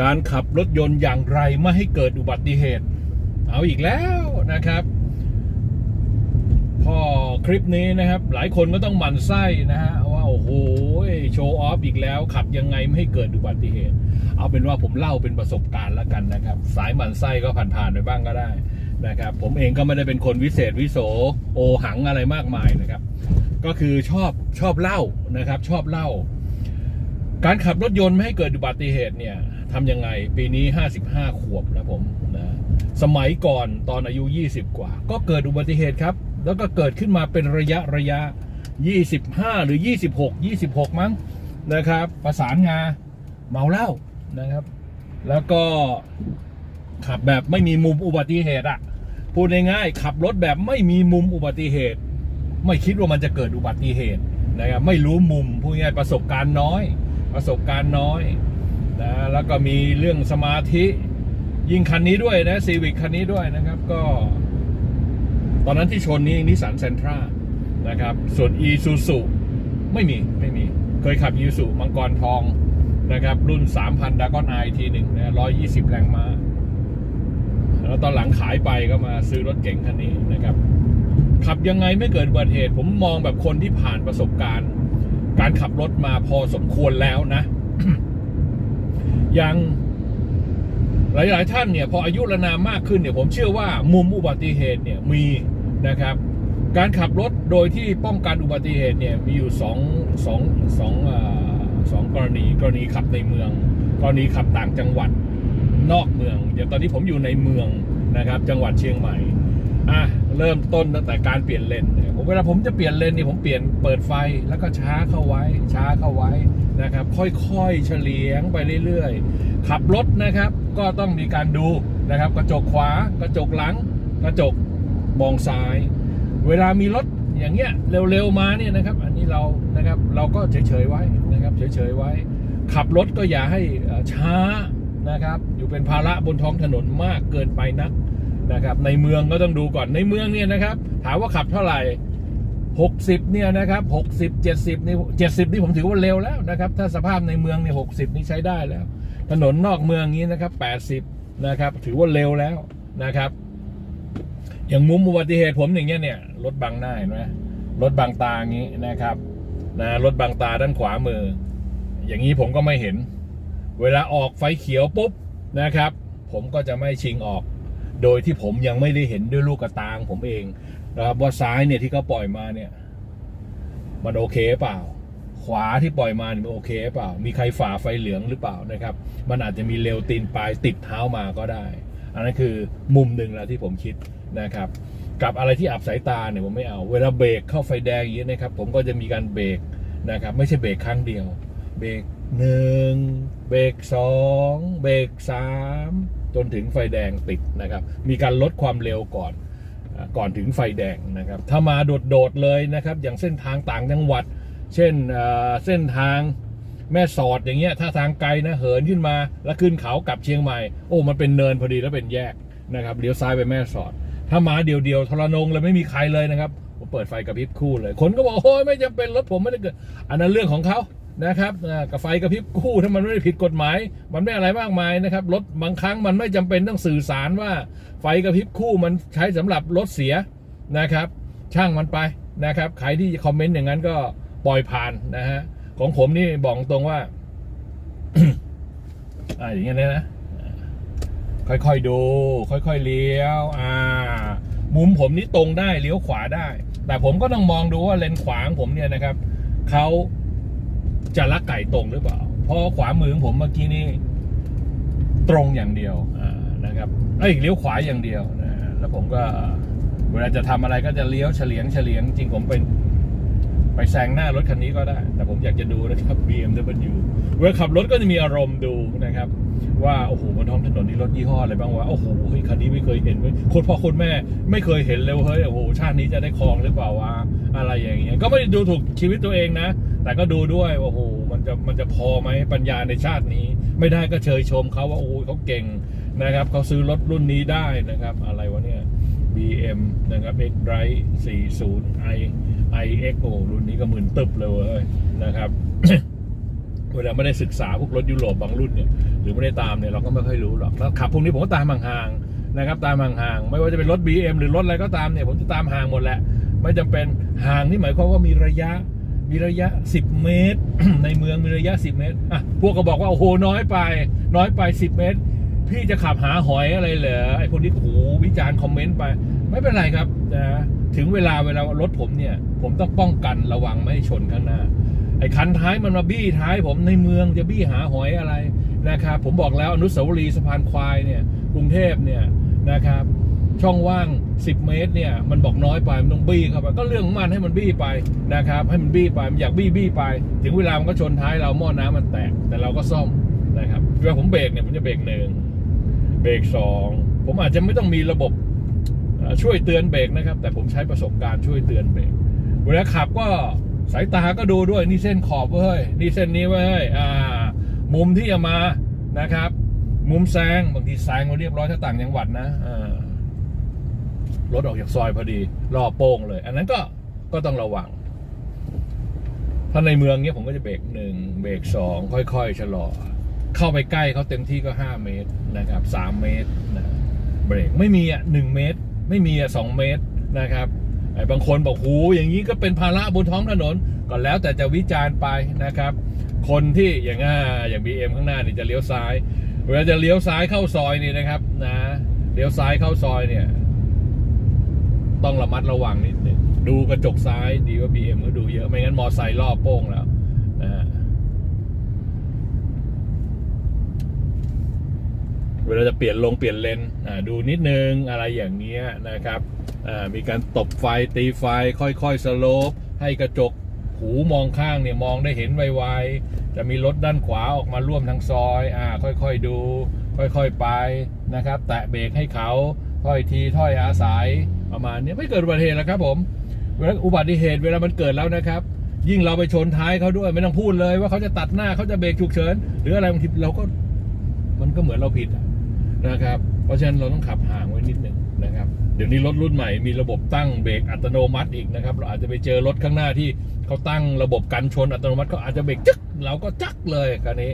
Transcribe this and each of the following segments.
การขับรถยนต์อย่างไรไม่ให้เกิดอุบัติเหตุ เอาอีกแล้วนะครับพอคลิปนี้นะครับ หลายคนก็ต้องหมั่นไส้นะฮะว่าโอ้โหโชว์ออฟอีกแล้ว ขับยังไงไม่ให้เกิดอุบัติเหตุ เอาเป็นว่าผมเล่าเป็นประสบการณ์แล้วกันนะครับ สายหมั่นไส้ก็ผ่านๆไปบ้างก็ได้นะครับ ผมเองก็ไม่ได้เป็นคนวิเศษวิโสโอหังอะไรมากมายนะครับ ก็คือชอบชอบเล่านะครับ ชอบเล่า การขับรถยนต์ไม่ให้เกิดอุบัติเหตุเนี่ย ทำยังไง ปีนี้ 55 ขวบนะผมนะสมัยก่อนตอนอายุ 20 กว่า ก็เกิดอุบัติเหตุครับ แล้วก็เกิดขึ้นมาเป็นระยะระยะ 25 หรือ 26 26 มั้งนะครับ ประสานงาเมาเหล้านะครับ แล้วก็ขับแบบไม่มีมุมอุบัติเหตุอะพูดง่ายๆขับรถแบบไม่มีมุมอุบัติเหตุ ไม่คิดว่ามันจะเกิดอุบัติเหตุนะครับไม่รู้มุมพูดง่ายประสบการณ์น้อย ประสบการณ์น้อย นะแล้วก็มีเรื่องสมาธิ ยิงคันนี้ด้วยนะซีวิ c คันนี้ด้วยนะครับก็ ตอนนั้นที่ชนนี้นิสสันเซนทรานะครับ ส่วน e s u s u ไม่มีไม่มี เคยขับ e s u มังกรทองนะครับ รุ่น 3,000ดากอนไอทีหนึ่งนะ120แรงม้าแล้วตอนหลังขายไปก็มาซื้อรถเก๋งคันนี้นะครับ ขับยังไงไม่เกิดอุบัติเหตุ ผมมองแบบคนที่ผ่านประสบการณ์ การขับรถมาพอสมควรแล้วนะ อย่างหลายๆท่านเนี่ยพออายุรนามมากขึ้นเนี่ยผมเชื่อว่ามุมอุบัติเหตุเนี่ยมีนะครับ การขับรถโดยที่ป้องกันอุบัติเหตุเนี่ยมีอยู่สองสองสองอ่าสองกรณีกรณีขับในเมือง กรณีขับต่างจังหวัดนอกเมืองอย่างตอนนี้ผมอยู่ในเมืองนะครับ จังหวัดเชียงใหม่อะเริ่มต้นตั้งแต่การเปลี่ยนเลน เวลาผมจะเปลี่ยนเลนนี่ผมเปลี่ยนเปิดไฟแล้วก็ช้าเข้าไว้ ช้าเข้าไว้นะครับ ค่อยๆเฉลียงไปเรื่อยๆ ขับรถนะครับ ก็ต้องมีการดูนะครับ กระจกขวากระจกหลัง กระจกมองซ้าย เวลามีรถอย่างเงี้ยเร็วๆมาเนี่ยนะครับ อันนี้เรานะครับเราก็เฉยๆไว้นะครับเฉยๆไว้ ขับรถก็อย่าให้ช้านะครับ อยู่เป็นภาระบนท้องถนนมากเกินไปนักนะครับในเมืองก็ต้องดูก่อนในเมืองเนี่ยนะครับ ถามว่าขับเท่าไหร่ 60 เนี่ยนะครับ60 70นี่70 นี่ผมถือว่าเร็วแล้วนะครับ ถ้าสภาพในเมืองเนี่ย60 นี่ใช้ได้แล้ว ถนนนอกเมืองนี้นะครับ 80 นะครับ ถือว่าเร็วแล้วนะครับ อย่างมุมอุบัติเหตุผมอย่างเงี้ยเนี่ยรถบังหน้าเห็นไหมรถบังตาอย่างงี้นะครับนะรถบังตาด้านขวามือ อย่างนี้ผมก็ไม่เห็น เวลาออกไฟเขียวปุ๊บนะครับ ผมก็จะไม่ชิงออก โดยที่ผมยังไม่ได้เห็นด้วยลูกกระตางผมเองนะครับว่าซ้ายเนี่ยที่เขาปล่อยมาเนี่ย มันโอเคเปล่า ขวาที่ปล่อยมาเนี่ยมันโอเคเปล่า มีใครฝ่าไฟเหลืองหรือเปล่านะครับ มันอาจจะมีเร็วตีนปลายติดเท้ามาก็ได้ อันนั้นคือมุมหนึ่งแล้วที่ผมคิดนะครับ กับอะไรที่อับสายตาเนี่ยผมไม่เอา เวลาเบรกเข้าไฟแดงอย่างนี้นะครับ ผมก็จะมีการเบรกนะครับ ไม่ใช่เบรกครั้งเดียว เบรกหนึ่งเบรกสองเบรกสาม จนถึงไฟแดงติดนะครับ มีการลดความเร็วก่อนก่อนถึงไฟแดงนะครับ ถ้ามาโดดๆเลยนะครับ อย่างเส้นทางต่างจังหวัด เช่นเอ่อเส้นทางแม่สอดอย่างเงี้ยถ้าทางไกลนะเหินขึ้นมา แล้วขึ้นเขากลับเชียงใหม่ โอ้มันเป็นเนินพอดีแล้วเป็นแยกนะครับเลี้ยวซ้ายไปแม่สอด ถ้ามาเดียวๆทรนงเลยไม่มีใครเลยนะครับผมเปิดไฟกระพริบคู่เลย คนก็บอกโอ้ยไม่จำเป็นรถผมไม่ได้เกิดอันนั้นเรื่องของเขา นะครับกับไฟกระพริบคู่ถ้ามันไม่ได้ผิดกฎหมาย มันไม่อะไรมากมายนะครับรถบางครั้งมันไม่จำเป็นต้องสื่อสารว่าไฟกระพริบคู่มันใช้สำหรับรถเสียนะครับ ช่างมันไปนะครับใครที่คอมเมนต์อย่างนั้นก็ปล่อยผ่านนะฮะของผมนี่บอกตรงว่าอ่าอย่างเงี้ยนะค่อยๆดู ค่อยๆเลี้ยวอ่ามุมผมนี่ตรงได้เลี้ยวขวาได้ แต่ผมก็ต้องมองดูว่าเลนขวาของผมเนี่ยนะครับเขา จะลักไก่ตรงหรือเปล่า เพราะขวามือของผมเมื่อกี้นี่ตรงอย่างเดียวอ่านะครับเอ้ยเลี้ยวขวาอย่างเดียวนะแล้วผมก็เวลาจะทำอะไรก็จะเลี้ยวเฉลียงเฉลียงจริงผมเป็นไปแซงหน้ารถคันนี้ก็ได้ แต่ผมอยากจะดูนะครับ BMW เวลาขับรถก็จะมีอารมณ์ดูนะครับ ว่าโอ้โหบนท้องถนนนี่รถยี่ห้ออะไรบ้างวะโอ้โหเฮ้ยคันนี้ไม่เคยเห็นเว้ยคนพ่อคนแม่ ไม่เคยเห็นเลยเฮ้ยโอ้โหชาตินี้จะได้ครองหรือเปล่าวะอะไรอย่างเงี้ยก็ไม่ได้ดูถูกชีวิตตัวเองนะ แต่ก็ดูด้วยว่าโอ้โหมันจะมันจะพอไหมปัญญาในชาตินี้ ไม่ได้ก็เชยชมเขาว่าโอ้โหเขาเก่งนะครับเขาซื้อรถรุ่นนี้ได้นะครับ อะไรวะเนี่ย BM นะครับ X Drive 40 i iX โอรุ่นนี้ก็หมื่นตึบเลยนะครับเวลาไม่ได้ศึกษาพวกรถยุโรปบางรุ่นเนี่ยหรือไม่ได้ตามเนี่ยเราก็ไม่ค่อยรู้หรอกแล้วขับพวกนี้ผมก็ตามห่างๆนะครับ ตามห่างๆไม่ว่าจะเป็นรถ BM หรือรถอะไรก็ตามเนี่ยผมจะตามห่างหมดแหละ ไม่จำเป็นห่างนี่หมายความว่ามีระยะ มีระยะ 10 เมตร ในเมืองมีระยะ 10 เมตรอะพวกก็บอกว่าโอ้โหน้อยไป น้อยไป 10 เมตร พี่จะขับหาหอยอะไรเหรอไอ้คนที่โอ้โหวิจารณ์คอมเมนต์ไป ไม่เป็นไรครับนะถึงเวลาเวลารถผมเนี่ย ผมต้องป้องกันระวังไม่ให้ชนข้างหน้าไอ้คันท้ายมันมาบี้ท้ายผมในเมืองจะบี้หาหอยอะไรนะครับผมบอกแล้วอนุสาวรีย์สะพานควายเนี่ยกรุงเทพเนี่ยนะครับช่องว่าง 10 เมตรเนี่ยมันบอกน้อยไปมันต้องบี้เข้าไปก็เรื่องของมันให้มันบี้ไปนะครับให้มันบี้ไปมันอยากบี้บี้ไป ถึงเวลามันก็ชนท้ายเราหม้อน้ำมันแตก แต่เราก็ซ่อมนะครับเวลาผมเบรกเนี่ยผมจะเบรกหนึ่งเบรกสองผมอาจจะไม่ต้องมีระบบช่วยเตือนเบรกนะครับ แต่ผมใช้ประสบการณ์ช่วยเตือนเบรกเวลาขับก็สายตาก็ดูด้วยนี่เส้นขอบเว้ยนี่เส้นนี้เว้ยอ่า มุมที่จะมานะครับ มุมแซงบางทีแซงมาเรียบร้อยถ้าต่างจังหวัดนะอ่า รถออกจากซอยพอดีรอโป้งเลย อันนั้นก็ก็ต้องระวัง ถ้าในเมืองเนี้ยผมก็จะเบรกหนึ่งเบรกสองค่อยๆชะลอ เข้าไปใกล้เขาเต็มที่ก็5เมตรนะครับ3เมตรนะเบรกไม่มีอะหนึ่งเมตร ไม่มีอะสองเมตรนะครับไอ้บางคนบอกหูอย่างนี้ก็เป็นภาระบนท้องถนนก็แล้วแต่จะวิจารณ์ไปนะครับ คนที่อย่างอ่าอย่าง BM ข้างหน้านี่จะเลี้ยวซ้าย เวลาจะเลี้ยวซ้ายเข้าซอยนี่นะครับนะเลี้ยวซ้ายเข้าซอยเนี่ย ต้องระมัดระวังนิดนึงดูกระจกซ้ายดีกว่า BM ก็ดูเยอะ ไม่งั้นมอไซค์รอบโป้งแล้วนะฮะเวลาจะเปลี่ยนลงเปลี่ยนเลนดูนิดนึงอะไรอย่างเงี้ยนะครับมีการตบไฟตีไฟค่อยๆสโลปให้กระจกหูมองข้างเนี่ยมองได้เห็นไวๆ จะมีรถด้านขวาออกมาร่วมทางซอยอ่าค่อยๆดู ค่อยๆไปนะครับ แตะเบรกให้เขา ถ้อยทีถ้อยอาศัยประมาณนี้ไม่เกิดอุบัติเหตุแล้วครับผมเวลาอุบัติเหตุเวลามันเกิดแล้วนะครับ ยิ่งเราไปชนท้ายเขาด้วยไม่ต้องพูดเลย ว่าเขาจะตัดหน้าเขาจะเบรกฉุกเฉินหรืออะไรบางทีเราก็มันก็เหมือนเราผิดนะครับ เพราะฉะนั้นเราต้องขับห่างไว้นิดหนึ่งนะครับ เดี๋ยวนี้รถรุ่นใหม่มีระบบตั้งเบรกอัตโนมัติอีกนะครับ เราอาจจะไปเจอรถข้างหน้าที่เขาตั้งระบบกันชนอัตโนมัติก็อาจจะเบรกจึ๊กเราก็จักเลยคันนี้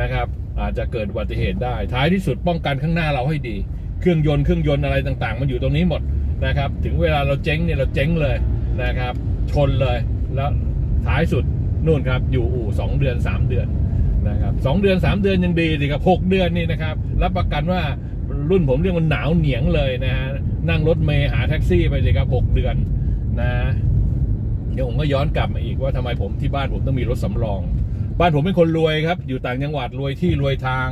นะครับ อาจจะเกิดอุบัติเหตุได้ ท้ายที่สุดป้องกันข้างหน้าเราให้ดี เครื่องยนต์เครื่องยนต์อะไรต่างๆ มันอยู่ตรงนี้หมดนะครับ ถึงเวลาเราเจ๊งเนี่ยเราเจ๊งเลยนะครับ ชนเลยแล้วท้ายสุดนู่นครับอยู่อู่สองเดือนสามเดือนนะครับสองเดือนสามเดือนยังดีสิครับหกเดือนนี่นะครับรับประกันว่ารุ่นผมเรียกว่าหนาวเหนียงเลยนะฮะนั่งรถเมย์หาแท็กซี่ไปสิครับหกเดือนนะเดี๋ยวผมก็ย้อนกลับมาอีกว่าทำไมผมที่บ้านผมต้องมีรถสำรอง บ้านผมเป็นคนรวยครับ อยู่ต่างจังหวัดรวยที่รวยทาง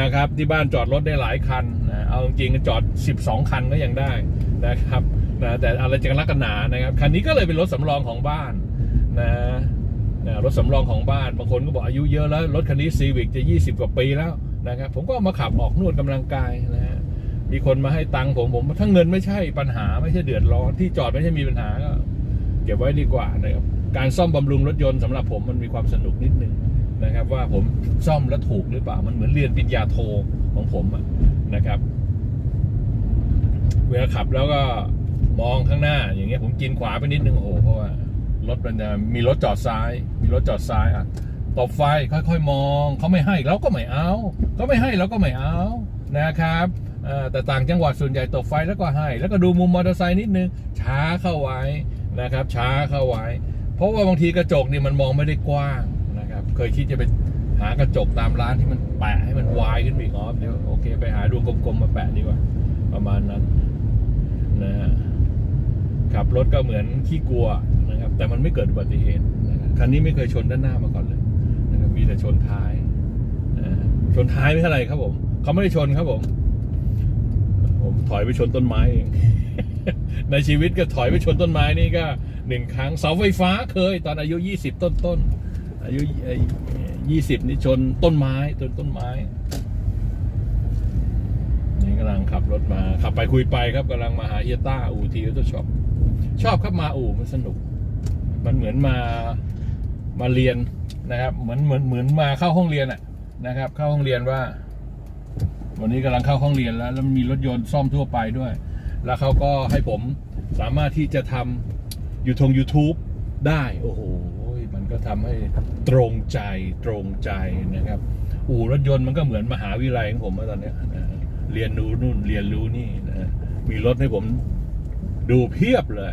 นะครับ ที่บ้านจอดรถได้หลายคัน เอาจริงจอด 12 คันก็ยังได้นะครับนะแต่อะไรจะรักกันหนานะครับคันนี้ก็เลยเป็นรถสำรองของบ้านนะนะรถสำรองของบ้านบางคนก็บอกอายุเยอะแล้ว รถคันนี้ซีวิกจะ 20 กว่าปีแล้วนะครับผมก็เอามาขับออกนวดกำลังกายนะฮะมีคนมาให้ตังค์ผมผมถ้าเงินไม่ใช่ปัญหาไม่ใช่เดือดร้อนที่จอดไม่ใช่มีปัญหาก็เก็บไว้ดีกว่านะครับการซ่อมบำรุงรถยนต์สำหรับผมมันมีความสนุกนิดนึงนะครับ ว่าผมซ่อมแล้วถูกหรือเปล่ามันเหมือนเรียนปริญญาโทของผมอะนะครับ เวลาขับแล้วก็มองข้างหน้า อย่างเงี้ยผมกินขวาไปนิดนึงโอ้โหเพราะว่ารถมันจะมีรถจอดซ้าย มีรถจอดซ้ายอะตบไฟค่อยๆ มองเขาไม่ให้เราก็ไม่เอาเขาไม่ให้เราก็ไม่เอานะครับแต่ต่างจังหวัดส่วนใหญ่ตบไฟแล้วก็ให้ แล้วก็ดูมุมมอเตอร์ไซค์นิดนึงช้าเข้าไว้นะครับ ช้าเข้าไว้ เพราะว่าบางทีกระจกนี่มันมองไม่ได้กว้างนะครับ เคยคิดจะไปหากระจกตามร้านที่มันแปะให้มันวายขึ้นไปอีกอ๋อเดี๋ยวโอเคไปหาดวงกลมๆมาแปะดีกว่า ประมาณนั้น นะฮะขับรถก็เหมือนขี้กลัวนะครับ แต่มันไม่เกิดอุบัติเหตุคันนี้ไม่เคยชนด้านหน้ามาก่อนเลยนะครับมีแต่ชนท้ายนะชนท้ายไม่เท่าไหร่ครับผมเขาไม่ได้ชนครับผม ผมถอยไปชนต้นไม้เองในชีวิตก็ถอยไปชนต้นไม้นี่ก็หนึ่งครั้งเสาไฟฟ้าเคย ตอนอายุยี่สิบต้นต้นอายุยี่สิบนี่ชนต้นไม้ต้นต้นไม้ งขับรถมา ขับไปคุยไปครับกำลังมาหาเฮียต้าอู่ทีออโต้ช็อปชอบครับมาอู่มันสนุก มันเหมือนมามาเรียนนะครับ เหมือนเหมือนเหมือนมาเข้าห้องเรียนอะนะครับ เข้าห้องเรียนว่า วันนี้กำลังเข้าห้องเรียนแล้ว แล้วมีรถยนต์ซ่อมทั่วไปด้วย แล้วเขาก็ให้ผมสามารถที่จะทำยูทง YouTube ได้โอ้โหมันก็ทำให้ตรงใจตรงใจนะครับ อู่รถยนต์มันก็เหมือนมหาวิทยาลัยของผมตอนนี้นะ เรียนรู้นู่นเรียนรู้นี่นะมีรถให้ผมดูเพียบเลย